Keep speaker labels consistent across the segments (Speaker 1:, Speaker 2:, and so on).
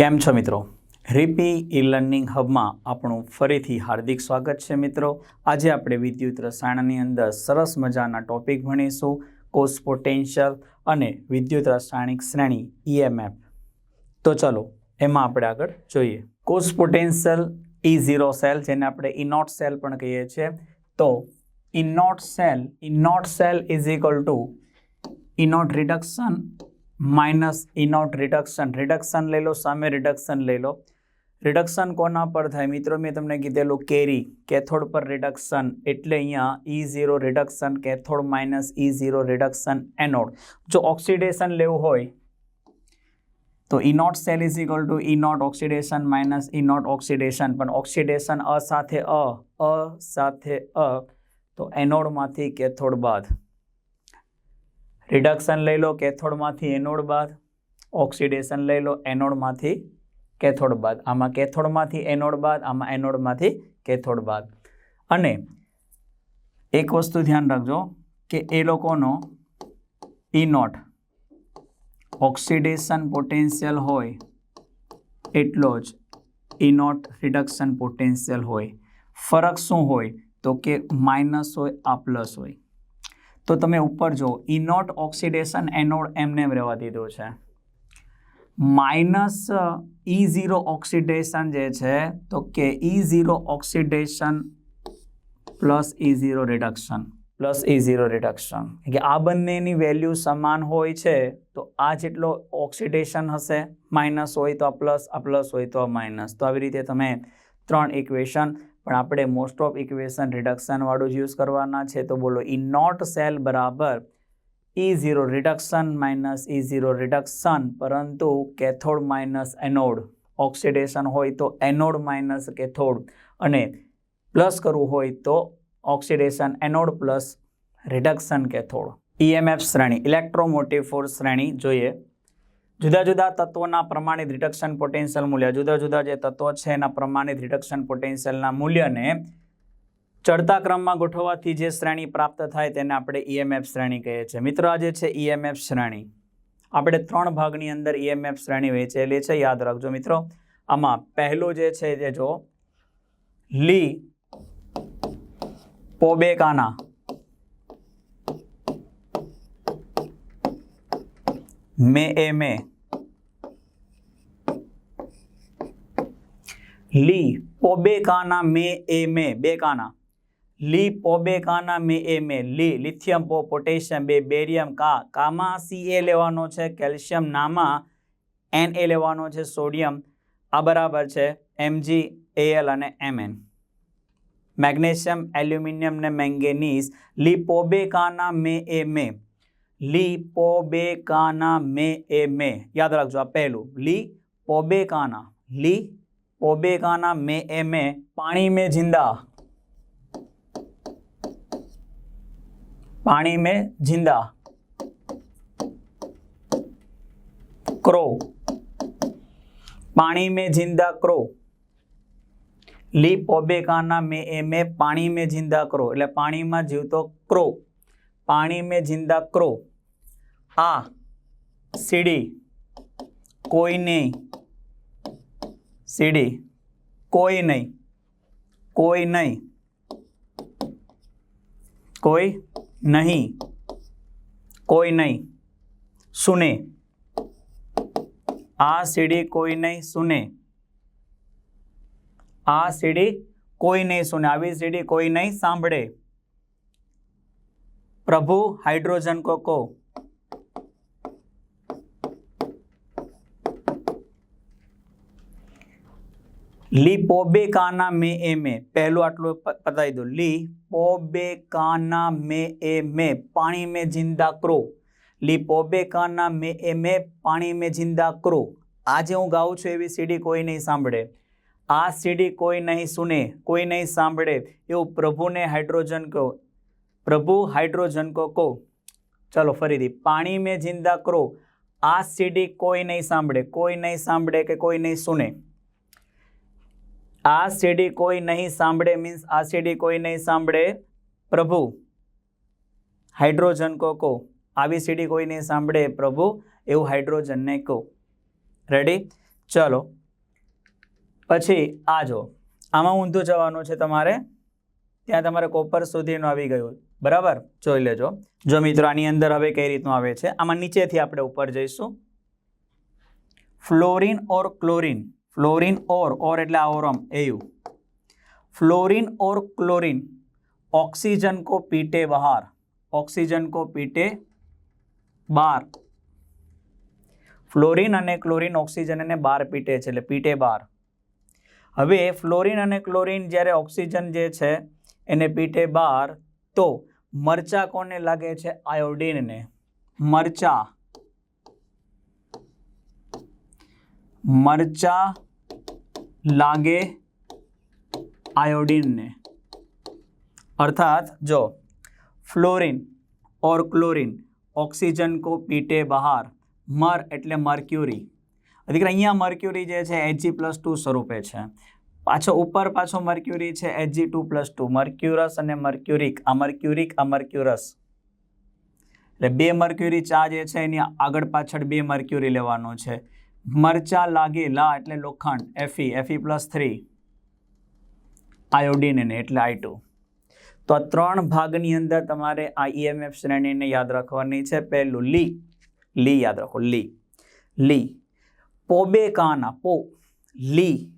Speaker 1: કેમ છો મિત્રો? રીપી ઈ લર્નિંગ હબમાં આપણું ફરીથી હાર્દિક સ્વાગત છે મિત્રો. આજે આપણે વિદ્યુત રસાયણની અંદર સરસ મજાના ટોપિક ભણીશું કોષ પોટેન્શિયલ અને વિદ્યુત રાસાયણિક શ્રેણી ઈએમએફ તો ચલો, એમાં આપણે આગળ જોઈએ. કોષ પોટેન્શિયલ ઈ ઝીરો સેલ જેને આપણે ઇનોટ સેલ પણ કહીએ છીએ, તો E naught cell E naught cell is equal to E naught reduction minus E naught reduction reduction લઈ લો, સામે રિડક્શન લઈ લો. રિડક્શન કોના પર થાય? મિત્રો, મેં તમને કીધેલું કેરી, કેથોડ પર રિડક્શન એટલે અહીંયા E zero reduction cathode minus E zero reduction anode જો ઓક્સિડેશન લેવું હોય, તો E naught cell is equal to E naught oxidation minus E naught oxidation પણ ઓક્સિડેશન અ સાથે અ અ સાથે અ, તો એનોડમાંથી કેથોડ બાદ. રિડક્શન લઈ લો કેથોડમાંથી એનોડ બાદ. ઓક્સિડેશન લઈ લો એનોડમાંથી કેથોડ બાદ. આમાં કેથોડમાંથી એનોડ બાદ, આમાં એનોડમાંથી કેથોડ બાદ. અને એક વસ્તુ ધ્યાન રાખજો કે એ લોકોનો ઇનોટ ઓક્સિડેશન પોટેન્શિયલ હોય, એટલો જ ઇનોટ રિડક્શન પોટેન્શિયલ હોય. ફરક શું હોય? તો કે માઇનસ હોય, આ પ્લસ હોય. તો તમે ઉપર જો ઇનોટ ઓક્સિડેશન એનોડ એમને એમ રહેવા દીધું છે. માઇનસ ઈ ઝીરો ઓક્સિડેશન જે છે, તો કે E zero oxidation plus E zero reduction plus E zero reduction કે આ બંનેની વેલ્યુ સમાન હોય છે, તો આ જેટલો ઓક્સિડેશન હશે માઇનસ હોય તો પ્લસ આ પ્લસ હોય તો માઇનસ તો આવી રીતે તમે ત્રણ ઇક્વેશન પણ આપણે મોસ્ટ ઓફ ઇક્વેશન રિડક્શનવાળું જ યુઝ કરવાના છે. તો બોલો ઈ નોટ સેલ બરાબર E zero reduction minus E zero reduction પરંતુ કેથોડ માઇનસ એનોડ ઓક્સિડેશન હોય તો એનોડ માઇનસ કેથોડ અને પ્લસ કરવું હોય તો oxidation anode plus reduction cathode EMF શ્રેણી ઇલેક્ટ્રોમોટિવ ફોર્સ શ્રેણી, જોઈએ. જુદા જુદા તત્વોના પ્રમાણિત રિડક્શન પોટેન્શિયલ મૂલ્ય, જુદા જુદા જે તત્વો છે એના પ્રમાણિત રિડક્શન પોટેન્શિયલના મૂલ્યને ચડતા ક્રમમાં ગોઠવવાથી જે શ્રેણી પ્રાપ્ત થાય તેને આપણે ઈએમએફ શ્રેણી કહીએ છીએ. મિત્રો, આ જે છે ઈએમએફ શ્રેણી, આપણે ત્રણ ભાગની અંદર ઈએમએફ શ્રેણી વહેંચેલી છે, યાદ રાખજો મિત્રો. આમાં પહેલું જે છે જે જો લી પોબેકાના મે એ મે. લી પોબેકાના મે એ મે. બે કાના. લી પોબેકાના મે એ મે. લી લિથિયમ, પો, પોટેશિયમ, બે, બેરિયમ, કા. કામાં સી એ લેવાનો છે, કેલ્શિયમ નામાં એન એ લેવાનો છે, સોડિયમ. આ બરાબર છે એમજી એલ અને એમએન મેગ્નેશિયમ, એલ્યુમિનિયમ ને મેંગેનીઝ. લી પોબે કાના મે એ મે. લી લીપોબેકાના મે એ મે. યાદ રાખજો આ પહેલું. લી પોબેકાના લી પોબેકાના મે એ મે. પાણી મે જિંદા. પાણી મે જિંદા. ક્રો. પાણી મે જિંદા ક્રો. લી પોબેકાના મે એ મે. પાણી મે જિંદા ક્રો. એટલે પાણીમાં જીવતો ક્રો. પાણી મે જિંદા ક્રો. આ સીડી કોઈ નહીં સીડી કોઈ નહીં કોઈ નહીં કોઈ નહીં કોઈ નહીં સુને આ સીડી કોઈ નહીં સુને આ સીડી કોઈ નહીં સુને આવી સીડી કોઈ નહીં સાંભળે પ્રભુ હાઇડ્રોજન કો કો લી લીપોબેકાના મે એ મે. પહેલું આટલું પતાવી દો લીપોબેકાના મે એ મે. પાણી મે જિંદા કરો. લી લીપોબેકાના મે એ મે. પાણી મે જિંદા કરો. આજે હું ગાઉં છું એવી સીડી કોઈ નહીં સાંભળે. આ સીડી કોઈ નહીં સુને, કોઈ નહીં સાંભળે. એવું પ્રભુને હાઇડ્રોજન કહો. પ્રભુ હાઇડ્રોજન કો કહો. ચલો ફરીથી. પાણી મેં જિંદા કરો. આ સીડી કોઈ નહીં સાંભળે, કોઈ નહીં સાંભળે કે કોઈ નહીં સુને. આ સીડી કોઈ નહીં સાંભળે મીન્સ આ સીડી કોઈ નહીં સાંભળે. પ્રભુ, હાઇડ્રોજન કો કહો આવી સીડી કોઈ નહીં સાંભળે પ્રભુ, એવું હાઇડ્રોજનને કહો. રેડી ચલો. પછી આ જો આમાં ઊંધું જવાનું છે તમારે. ત્યાં તમારે કોપર સુધીનું આવી ગયું. બરાબર? જોઈ લેજો. જો મિત્રો, આની અંદર હવે કઈ રીતનું આવે છે? આમાં નીચેથી આપણે ઉપર જઈશું. Fluorine or chlorine ફ્લોરિન ઓર ઓર એટલે આ ઓરમ એયુ फ्लोरीन और क्लोरीन ऑक्सीजन को पीटे बाहर ऑक्सीजन को पीटे બાર ફ્લોરિન અને ક્લોરિન ઓક્સિજન અને બાર પીટે છે એટલે પીટે બાર હવે ફ્લોરિન અને ક્લોરિન જ્યારે ઓક્સિજન જે છે એને પીટે બાર તો મરચા કોને લાગે છે આયોડીનને મરચા મરચા લાગે आयोडीन ने अर्थात जो फ्लोरीन और क्लोरीन ઓક્સિજન કો પીટે બહાર મર એટલે મર્ક્યુરી અધિક અહીંયા મર્ક્યુરી જે છે એચજી પ્લસ ટુ સ્વરૂપે છે પાછો ઉપર પાછો મર્ક્યુરી છે HG two plus two mercurous અને મર્ક્યુરિક આ મર્ક્યુરિક આ મર્ક્યુરસ એટલે બે મર્ક્યુરી ચા જે છે એની આગળ પાછળ બે મર્ક્યુરી લેવાનો છે મરચા લાગે લા એટલે લોખંડ Fe Fe plus three iodine એને એટલે આઈ ટુ તો આ ત્રણ ભાગની અંદર તમારે આ ઈએમએફ શ્રેણીને યાદ રાખવાની છે. પહેલું લી લી યાદ રાખો, લી લી. પોબે કાના, પો, લી,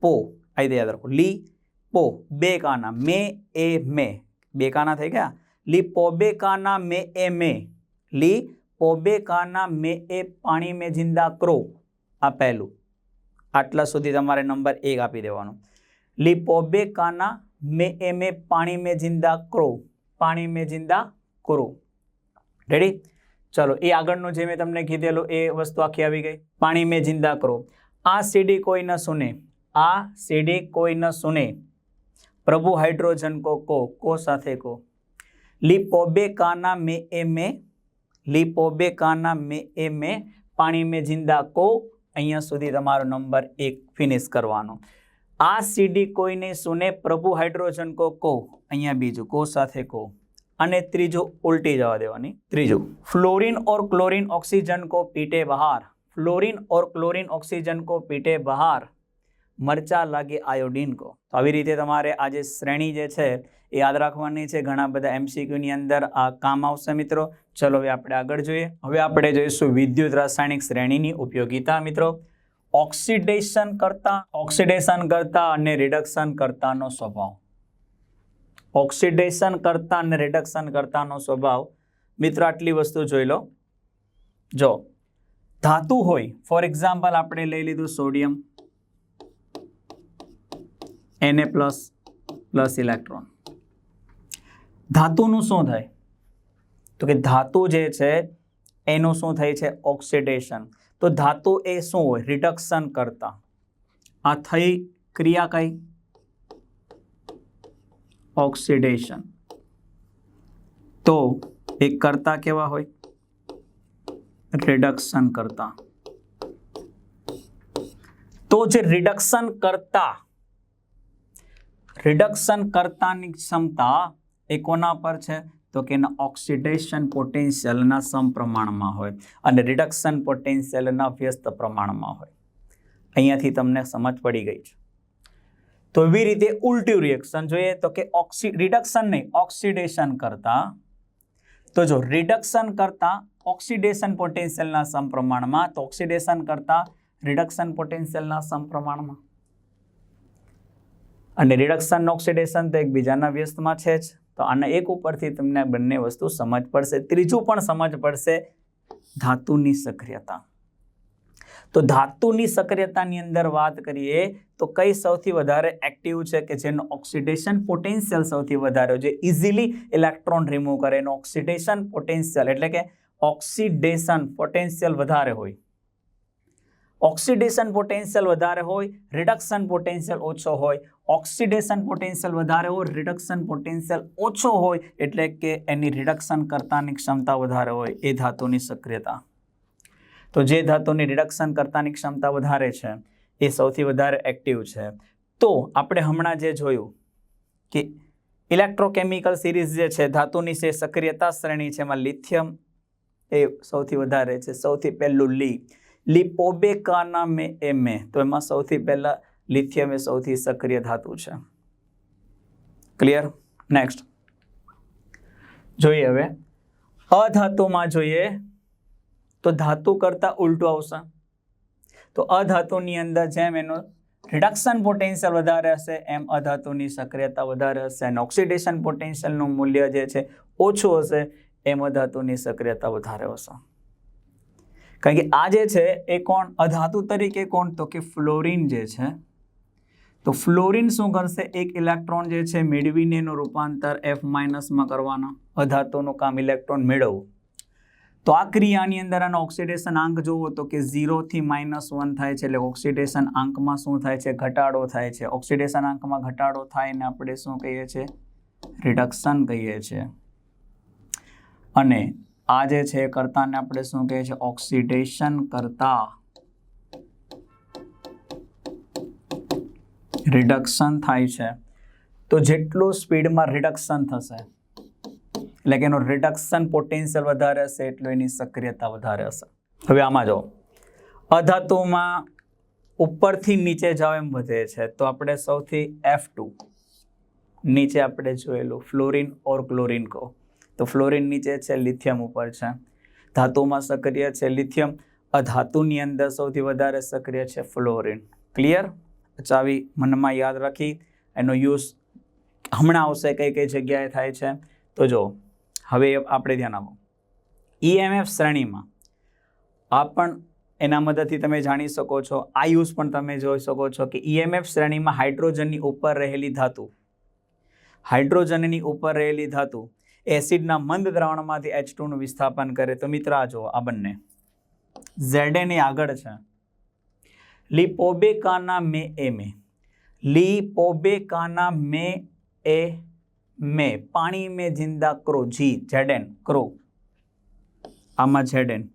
Speaker 1: પો. આ રીતે યાદ રાખો, લી, પો, બે કાના, મે, એ, મે. બે કાના થઈ ગયા? લી પોબે કાના, મે, એ, મે. લી પોબે કાના, મે, એ, પાણી, મેં, જિંદા, ક્રો. આ પહેલું. આટલા સુધી તમારે નંબર એક આપી દેવાનો. લિપોબે કાના મે એ મેં પાણી મેં જિંદા કરો, પાણી મેં જિંદા કરો. રેડી ચલો, એ આગળનું જે મેં તમને કીધેલું એ વસ્તુ આખી આવી ગઈ. પાણી મેં જિંદા કરો. આ સીડી કોઈ ન સુને. આ સીડી કોઈ ન સુને. પ્રભુ હાઇડ્રોજન કો કો કો સાથે કો. લિપોબે કાના મે એમે લિપોબે કાના મે મેં પાણી મેં જિંદા કો અહીંયા સુધી તમારો નંબર એક ફિનિશ કરવાનો. આ સીડી કોઈને સુને? પ્રભુ હાઇડ્રોજન કો કો. અહીંયા બીજું કો સાથે કો. અને ત્રીજું ઉલટી જવા દેવાની. ત્રીજું. ફ્લોરિન ઓર ક્લોરિન ઓક્સિજન કો પીટે બહાર. ફ્લોરિન ઓર ક્લોરિન ઓક્સિજન કો પીટે બહાર. મરચા લાગે આયોડીન કો. તો આવી રીતે તમારે આ જે શ્રેણી જે છે એ યાદ રાખવાની છે ઘણા બધા એમસીક્યુની અંદર આ કામ આવશે મિત્રો. ચલો હવે આપણે આગળ જોઈએ. હવે આપણે જોઈશું વિદ્યુત રાસાયણિક શ્રેણીની ઉપયોગિતા મિત્રો. ઓક્સિડેશન કરતા ઓક્સિડેશન કરતા અને રિડક્શન કરતાનો સ્વભાવ. ઓક્સિડેશન કરતા અને રિડક્શન કરતાનો સ્વભાવ. મિત્રો, આટલી વસ્તુ જોઈ લો. જો, ધાતુ હોય ફોર એક્ઝામ્પલ આપણે લઈ લીધું સોડિયમ એને પ્લસ પ્લસ ઇલેક્ટ્રોન ધાતુનું શું થાય? તો કે ધાતુ જે છે, એનું શું થાય છે? ઓક્સિડેશન. તો ધાતુ એ શું હોય? રિડક્શન કરતા. આ થઈ ક્રિયા કઈ? ઓક્સિડેશન. તો એ કરતા કેવા હોય? રિડક્શન કરતા. તો જે રિડક્શન કરતા, રિડક્શન કરતાની ક્ષમતા એ કોના પર છે? તો કે એના ઓક્સિડેશન પોટેન્શિયલના સમપ્રમાણમાં હોય અને રિડક્શન પોટેન્શિયલના વ્યસ્ત પ્રમાણમાં હોય. અહીંયાથી તમને સમજ પડી ગઈ છે. તો એવી રીતે ઉલટી રિએક્શન જોઈએ તો કે ઓક્સી રિડક્શન નહીં ઓક્સિડેશન કરતા. તો જો રિડક્શન કરતા ઓક્સિડેશન પોટેન્શિયલના સમપ્રમાણમાં, તો ઓક્સિડેશન કરતા રિડક્શન પોટેન્શિયલના સમપ્રમાણમાં. અને રિડક્શન ઓક્સિડેશન તો એકબીજાના વ્યસ્તમાં છે જ. તો આના એક ઉપરથી તમને બંને વસ્તુ સમજ પડશે. ત્રીજું પણ સમજ પડશે ધાતુની સક્રિયતા. તો ધાતુની સક્રિયતાની અંદર વાત કરીએ તો કઈ સૌથી વધારે એક્ટિવ છે કે જેનું ઓક્સિડેશન પોટેન્શિયલ સૌથી વધારે જે ઇઝીલી ઇલેક્ટ્રોન રિમૂવ કરે એનું ઓક્સિડેશન પોટેન્શિયલ એટલે કે ઓક્સિડેશન પોટેન્શિયલ વધારે હોય. ઓક્સિડેશન પોટેન્શિયલ વધારે હોય, રિડક્શન પોટેન્શિયલ ઓછો હોય. ઓક્સિડેશન પોટેન્શિયલ વધારે હોય, રિડક્શન પોટેન્શિયલ ઓછો હોય એટલે કે એની રિડક્શન કરતાની ક્ષમતા વધારે હોય, એ ધાતુની સક્રિયતા. તો જે ધાતુની રિડક્શન કરતાની ક્ષમતા વધારે છે, એ સૌથી વધારે એક્ટિવ છે. તો આપણે હમણાં જે જોયું કે ઇલેક્ટ્રોકેમિકલ સિરીઝ જે છે, ધાતુની જે સક્રિયતા શ્રેણી છે, એમાં લિથિયમ એ સૌથી વધારે છે, સૌથી પહેલું લી. લિપોબેકાના મે એ મે. તો એમાં સૌથી પહેલાં લિથિયમ એ સૌથી સક્રિય ધાતુ છે. ક્લિયર નેક્સ્ટ જોઈએ હવે. અધાતુમાં જોઈએ તો ધાતુ કરતાં ઉલટું આવશે. તો અધાતુની અંદર જેમ એનો રિડક્શન પોટેન્શિયલ વધારે હશે, એમ અધાતુની સક્રિયતા વધારે હશે. અને ઓક્સિડેશન પોટેન્શિયલનું મૂલ્ય જે છે, ઓછું હશે, એમ અધાતુની સક્રિયતા વધારે હશે. કારણ કે આ જે છે એ કોણ? અધાતુ તરીકે કોણ? તો કે ફ્લોરિન જે છે, તો ફ્લોરિન શું કરશે? એક ઇલેક્ટ્રોન જે છે મેળવીને એનું રૂપાંતર એફ માઇનસમાં કરવાના. અધાતુનું કામ ઇલેક્ટ્રોન મેળવવું. તો આ ક્રિયાની અંદર આનો ઓક્સિડેશન આંક જોવો તો કે ઝીરોથી માઇનસ વન થાય છે એટલે ઓક્સિડેશન આંકમાં શું થાય છે? ઘટાડો થાય છે. ઓક્સિડેશન આંકમાં ઘટાડો થાય ને આપણે શું કહીએ છીએ? રિડક્શન કહીએ છીએ. અને આ જે છે કરતાને આપણે શું કહીએ છીએ ઓક્સિડેશન કરતા. રિડક્શન થાય છે. તો જેટલું સ્પીડમાં રિડક્શન થશે, એટલે કે એનો રિડક્શન પોટેન્શિયલ વધારે હશે, એટલું એની સક્રિયતા વધારે હશે. હવે આમાં જો અધાતુમાં ઉપરથી નીચે જાવ એમ વધે છે. તો આપણે સૌથી એફ નીચે આપણે જોયેલું ફ્લોરિન ઓર ક્લોરિન કહો. તો ફ્લોરિન નીચે છે, લિથિયમ ઉપર છે. ધાતુમાં સક્રિય છે લિથિયમ. અધાતુની અંદર સૌથી વધારે સક્રિય છે ફ્લોરિન. ક્લિયર ચાવી મનમાં યાદ રાખી. એનો યુઝ હમણાં આવશે કઈ કઈ જગ્યાએ થાય છે. તો જો હવે આપણે ધ્યાન આપો. ઈએમએફ શ્રેણીમાં આ પણ એના મદદથી તમે જાણી શકો છો. આ યુઝ પણ તમે જોઈ શકો છો કે ઈએમએફ શ્રેણીમાં હાઇડ્રોજનની ઉપર રહેલી ધાતુ. હાઇડ્રોજનની ઉપર રહેલી ધાતુ એસિડના મંદ દ્રાવણમાંથી એચ ટુનું વિસ્થાપન કરે. તો મિત્ર, આ જુઓ, આ બંને. ઝેડેની આગળ છે. લિપોબેકાના મે એ મે. લિપોબેકાના મે એ મે. પાણી મે જિંદા ક્રો જી. ઝેડેન, ક્રો. આમાં ઝેડેન.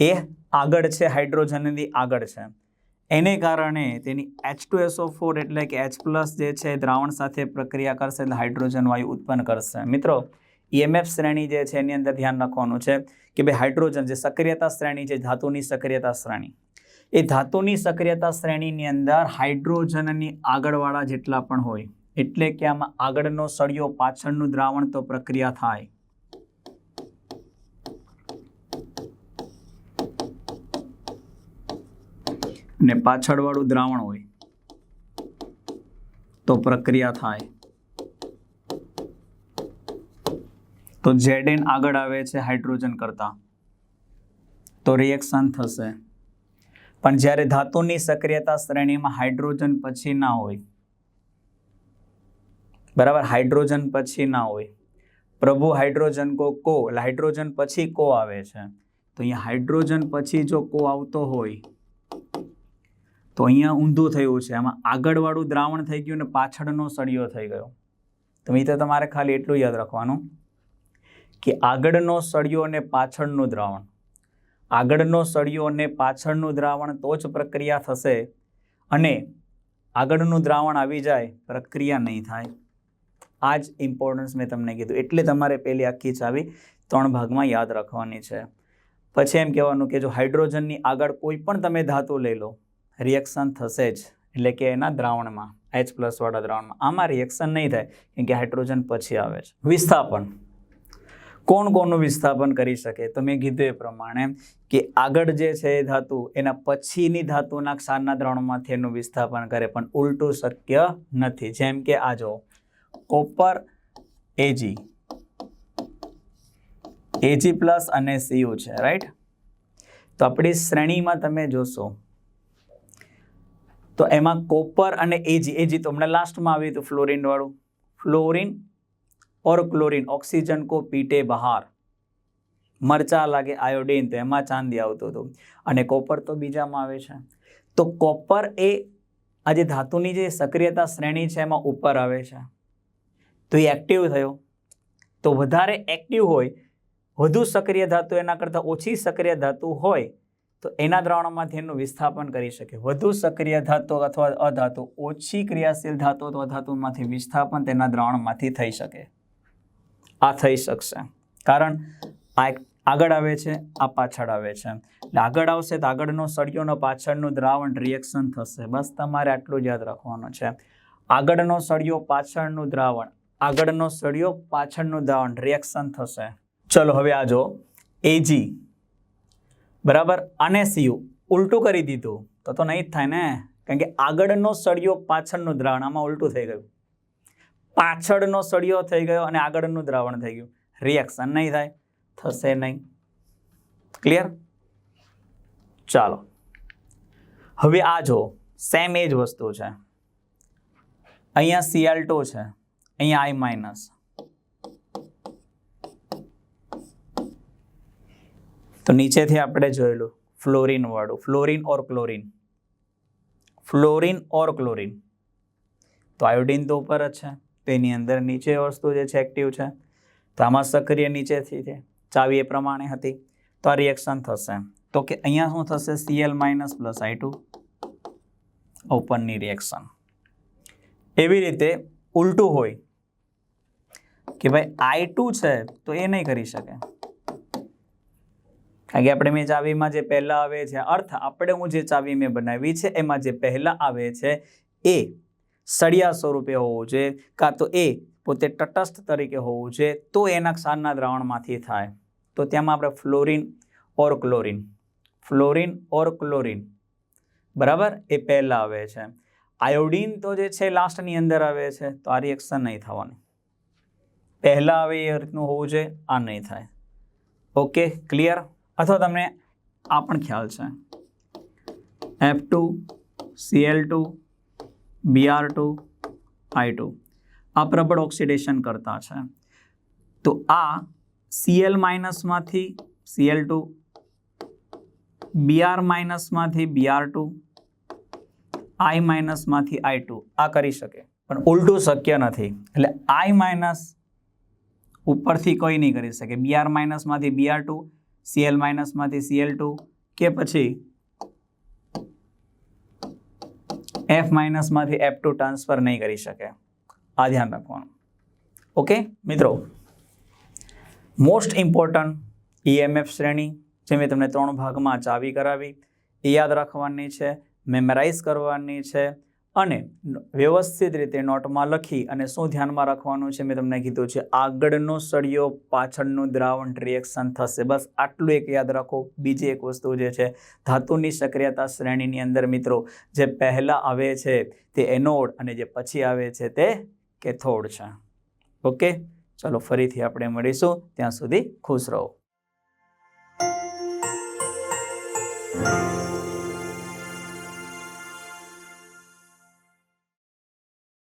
Speaker 1: એ આગળ છે, હાઇડ્રોજનની આગળ છે. એને કારણે તેની એચ ટુ એસઓ ફોર એટલે કે એચ પ્લસ જે છે દ્રાવણ સાથે પ્રક્રિયા કરશે એટલે હાઇડ્રોજન વાયુ ઉત્પન્ન કરશે. મિત્રો ઈએમએફ શ્રેણી જે છે એની અંદર ધ્યાન રાખવાનું છે કે ભાઈ હાઇડ્રોજન જે સક્રિયતા શ્રેણી છે ધાતુની સક્રિયતા શ્રેણી. એ ધાતુની સક્રિયતા શ્રેણીની અંદર હાઇડ્રોજનની આગળવાળા જેટલા પણ હોય, એટલે કે આમાં આગળનો સળિયો પાછળનું દ્રાવણ તો પ્રક્રિયા થાય. ને પાછળવાળું દ્રાવણ હોય, તો પ્રક્રિયા થાય. તો જેડેન આગળ આવે છે હાઇડ્રોજન કરતા. તો રિએક્શન થશે. પણ જ્યારે ધાતુની સક્રિયતા શ્રેણીમાં હાઇડ્રોજન પછી ના હોય, બરાબર, હાઇડ્રોજન પછી ના હોય, પ્રભુ હાઇડ્રોજન કો કો હાઇડ્રોજન પછી કો આવે છે. તો અહીંયા હાઇડ્રોજન પછી જો કો આવતો હોય તો અહીંયા ઊંધું થયું છે. આમાં આગળવાળું દ્રાવણ થઈ ગયું ને પાછળનો સળિયો થઈ ગયો. તો મિત્ર, તમારે ખાલી એટલું યાદ રાખવાનું કે આગળનો સળિયો અને પાછળનું દ્રાવણ. આગળનો સળિયો અને પાછળનું દ્રાવણ તો જ પ્રક્રિયા થશે અને આગળનું દ્રાવણ આવી જાય, પ્રક્રિયા નહીં થાય. આ જ ઇમ્પોર્ટન્સ મેં તમને કીધું. એટલે તમારે પહેલી આખી ચાવી ત્રણ ભાગમાં યાદ રાખવાની છે. પછી એમ કહેવાનું કે જો હાઇડ્રોજનની આગળ કોઈ પણ તમે ધાતુ લઈ લો રિએક્શન થશે જ. એટલે કે એના દ્રાવણમાં એચ પ્લસવાળા દ્રાવણમાં. આમાં રિએક્શન નહીં થાય, કેમ કે હાઇડ્રોજન પછી આવે છે. વિસ્થાપન. કોણ કોનું વિસ્થાપન કરી શકે? તો મેં કીધું એ પ્રમાણે કે આગળ જે છે એ ધાતુ, એના પછીની ધાતુના ક્ષારના દ્રાવણમાંથી એનું વિસ્થાપન કરે, પણ ઉલટું શક્ય નથી. જેમ કે આ જો કોપર એજી એજી પ્લસ અને સીયુ છે રાઈટ તો આપણી શ્રેણીમાં તમે જોશો તો એમાં કોપર અને એજી એજી તો હમણાં લાસ્ટમાં આવ્યું હતું ફ્લોરિન વાળું. ફ્લોરિન ઓર ક્લોરિન ઓક્સિજન કો પીટે બહાર. મરચા લાગે આયોડિન તો એમાં ચાંદી આવતું હતું. અને કોપર તો બીજામાં આવે છે. તો કોપર એ આ જે ધાતુની જે સક્રિયતા શ્રેણી છે એમાં ઉપર આવે છે. તો એ એક્ટિવ થયો. તો વધારે એક્ટિવ હોય, વધુ સક્રિય ધાતુ એના કરતાં ઓછી સક્રિય ધાતુ હોય તો એના દ્રાવણમાંથી એનું વિસ્થાપન કરી શકે વધુ સક્રિય ધાતુ અથવા અધાતુ, ઓછી ક્રિયાશીલ ધાતુ અથવા ધાતુમાંથી વિસ્થાપન તેના દ્રાવણમાંથી થઈ શકે. આ થઈ શકશે. કારણ આ એક આગળ આવે છે, આ પાછળ આવે છે. એટલે આગળ આવશે તો આગળનો સળિયોનો પાછળનું દ્રાવણ રિએક્શન થશે. બસ તમારે આટલું જ યાદ રાખવાનું છે. આગળનો સળિયો પાછળનું દ્રાવણ, આગળનો સળિયો પાછળનું દ્રાવણ રિએક્શન થશે. ચલો હવે આ જો એજી બરાબર? અને સીયુ. ઉલટું કરી દીધું. તો તો નહીં જ થાય ને. કારણ કે આગળનો સળિયો પાછળનું દ્રાવણ, આમાં ઉલટું થઈ ગયું. પાછળનો સળિયો થઈ ગયો અને આગળનું દ્રાવણ થઈ ગયું. રિએક્શન નહીં થાય. થશે નહીં. ક્લિયર ચાલો. હવે આ જો સેમ એ જ વસ્તુ છે. અહીંયા સીએલ ટુ છે. અહીંયા આઈ માઇનસ તો નીચેથી આપણે જોયેલું ફ્લોરિન વાળું fluorine or chlorine fluorine or chlorine તો આયોડિન તો ઉપર જ છે, તો એની અંદર નીચે વસ્તુ જે છે એક્ટિવ છે, તો આમાં સક્રિય નીચેથી છે, ચાવી એ પ્રમાણે હતી. તો આ રિએક્શન થશે. તો કે અહીંયા શું થશે? CL minus plus I two ઓપનની reaction એવી રીતે ઉલટું હોય કે ભાઈ આઈ ટુ છે તો એ નહીં કરી શકે. કારણ કે આપણે મેં ચાવીમાં જે પહેલાં આવે છે, અર્થ આપણે હું જે ચાવી મેં બનાવી છે, એમાં જે પહેલાં આવે છે એ સળિયા સ્વરૂપે હોવું જોઈએ કાં તો એ પોતે તટસ્થ તરીકે હોવું જોઈએ તો એના ક્ષારના દ્રાવણમાંથી થાય. તો તેમાં આપણે fluorine or chlorine fluorine or chlorine બરાબર? એ પહેલાં આવે છે. આયોડિન તો જે છે, લાસ્ટની અંદર આવે છે, તો આ રિએક્શન નહીં થવાનું. પહેલાં આવે એ રીતનું હોવું જોઈએ આ નહીં થાય. ઓકે ક્લિયર અથવા તમને આ પણ ખ્યાલ છે. F two CL two BR two I two આ પ્રબળ ઓક્સિડેશન કરતા છે. તો આ સીએલ માઇનસમાંથી સીએલ ટુ બીઆર માઇનસમાંથી બીઆર ટુ આઈ માઇનસમાંથી આઈ ટુ આ કરી શકે. પણ ઉલટું શક્ય નથી. એટલે આઈ માઇનસ ઉપરથી કોઈ નહીં કરી શકે. બીઆર માઇનસમાંથી બીઆર ટુ સીએલ માઇનસમાંથી સીએલ ટુ કે પછી એફ માઇનસમાંથી એફ ટુ ટ્રાન્સફર નહીં કરી શકે. આ ધ્યાન રાખવાનું. ઓકે મિત્રો મોસ્ટ ઇમ્પોર્ટન્ટ ઈએમએફ શ્રેણી જે મેં તમને ત્રણ ભાગમાં ચાવી કરાવી, એ યાદ રાખવાની છે મેમરાઇઝ કરવાની છે અને વ્યવસ્થિત રીતે નોટમાં લખી અને શું ધ્યાનમાં રાખવાનું છે મેં તમને કીધું છે, આગળનો સળિયો પાછળનું દ્રાવણ રિએક્શન થશે. બસ આટલું એક યાદ રાખો. બીજી એક વસ્તુ જે છે, ધાતુની સક્રિયતા શ્રેણીની અંદર મિત્રો, જે પહેલાં આવે છે તે એનોડ અને જે પછી આવે છે તે કેથોડ છે. ઓકે? ચલો ફરીથી આપણે મળીશું. ત્યાં સુધી ખુશ રહો.